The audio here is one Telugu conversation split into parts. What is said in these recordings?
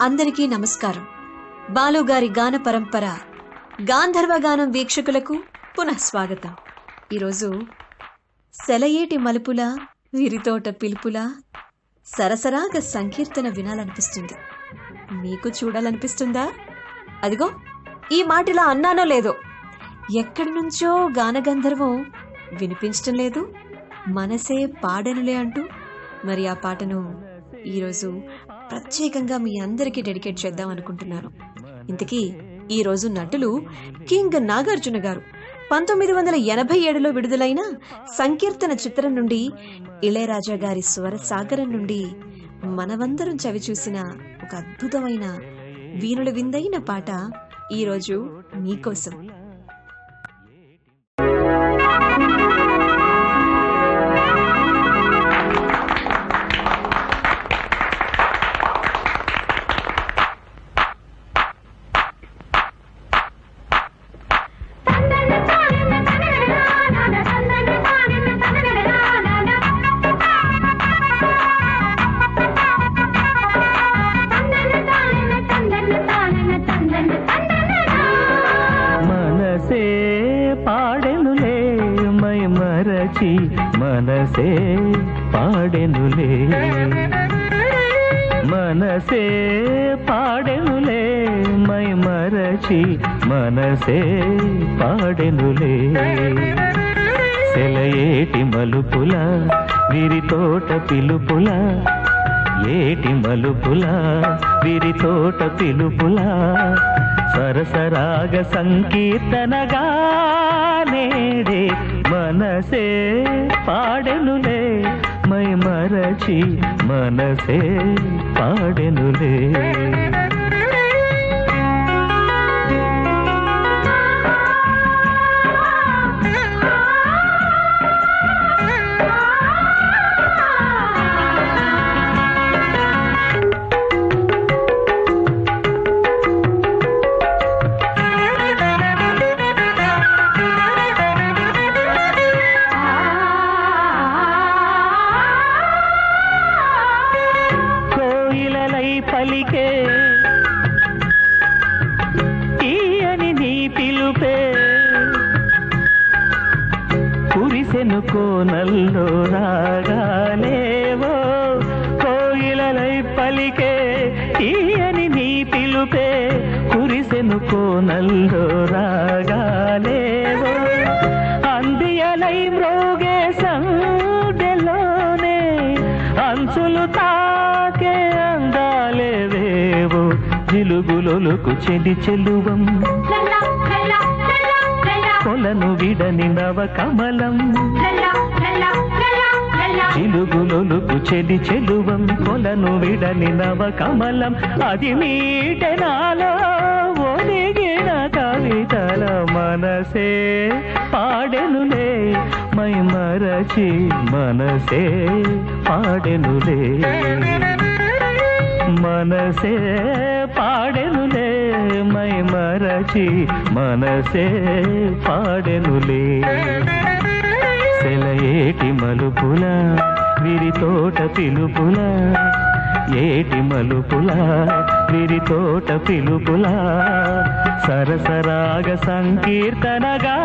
అందరికీ నమస్కారం. బాలుగారి గాన పరంపర గాంధర్వ గానం వీక్షకులకు పునః స్వాగతం. ఈరోజు సెలయేటి మలుపుల విరితోట పిలుపుల సరసరాగ సంకీర్తన వినాలనిపిస్తుంది. మీకు చూడాలనిపిస్తుందా? అదిగో ఈ మాటిలా అన్నానో లేదో. ఎక్కడి నుంచో గానగంధర్వం వినిపించటం లేదు మనసే పాడనులే అంటూ మరి ఆ పాటను ఈరోజు ప్రత్యేకంగా మీ అందరికీ డెడికేట్ చేద్దాం అనుకుంటున్నాను. ఇంతకీ ఈరోజు నటులు కింగ్ నాగార్జున గారు పంతొమ్మిది వందల ఎనభై ఏడులో విడుదలైన సంకీర్తన చిత్రం నుండి ఇళయరాజా గారి స్వర సాగరం నుండి మనమందరం చవిచూసిన ఒక అద్భుతమైన వీణుల విందైన పాట ఈరోజు మీకోసం. పాడెనులే మై మరచి మనసే పాడెనులే. మనసే పాడెనులే మై మరచి మనసే పాడెనులే. సెలయేటి మలుపుల విరితోట పిలుపుల ఏటి మలుపుల విరితోట పిలుపుల. సరసరాగ సంకీర్తనగా నేడే మనసే పాడెనులే. మై మరచి మనసే పాడెనులే. పలికే తీయని నీ పిలుపే. కురిసెను కోనల్లో రాగాలేవో. కోయిలలై పలికే తీయని నీ పిలుపే. కురిసెను కోనల్లో రాగాలేవో. అందియలై మ్రోగే సందెలోనే అంచులు తా జిలుగులొలుకు చెలి చెలువం. కొలను విడని నవ కమలం. చిలుగులొలుకు చెలి చెలువం. కొలను విడని నవ కమలం. అది మీటనాలో ఒలిగిన కవితల మనసే. పాడెనులే మై మరచి మనసే. పాడెనులే మనసే. మరచి మనసే పాడెనులే. సెలయేటి మలుపుల విరితోట పిలుపుల ఏటి మలుపుల విరితోట పిలుపుల. సరసరాగ సంకీర్తనగా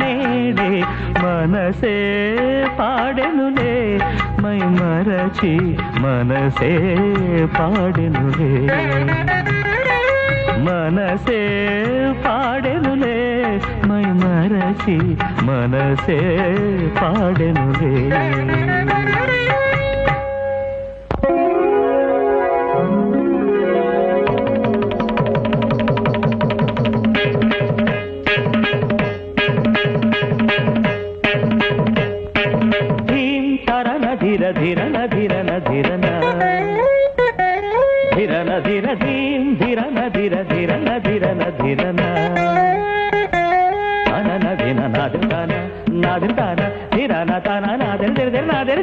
నేడే మనసే పాడెనులే. మై మరచి మనసే పాడెనులే. మనసే పాడెనులే మై మరచి మనసే పాడెనులే. ధీర ధీర ధీర ధీర ధీర ధీర ధిరన నాదిర్తాన నాదిర్తాన ధిరన తన నాదిర్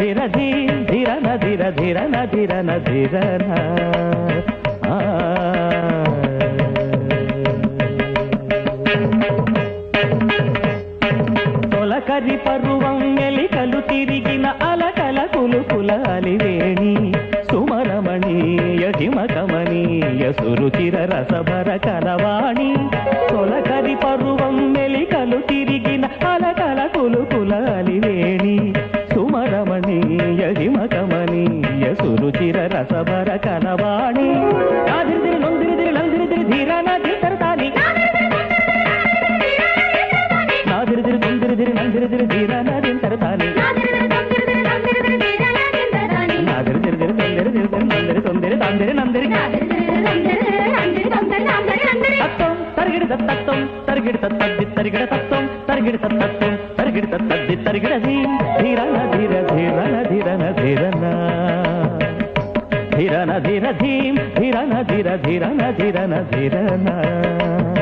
ధిర ధిర నాదిర్ ధిర ధిర తొలకరి పరువం మెలికలు తిరిగిన అలకల కులుకుల అలివేణి సుమరమణీయ హిమకమనీయ సురుచిర రసభర కలవాణి తొలకరి పరువం అందరి తొందిరి తత్వం తరిగిడి తత్వం తరిగిడి తత్తద్ది తరిగిడ తత్వం తరిగిడి తత్వం తరిగిడి తత్తద్ది తరిగిడ ధీరన ధీర ధీరన ధీరన ధీరన. ధీరన ధీర ధీం ధీరన ధీర ధీరన ధీరన ధీరన. ఆ